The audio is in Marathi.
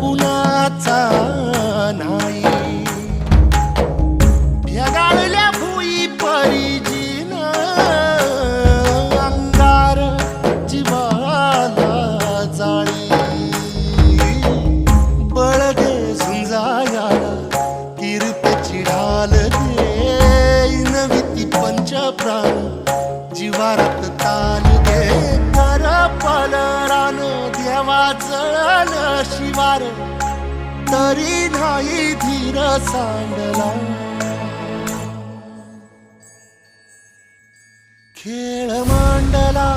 कुणाचा नाही. ढगाळल्या भुई परिजीन अंगार जीवाला जाळी. बळगे झुंजाया कीर्तची ढाल दे नविती पंच प्राण जीवारात ताल. देवा चळल शिवार तरी नाही धीर सांडला. खेळ मांडला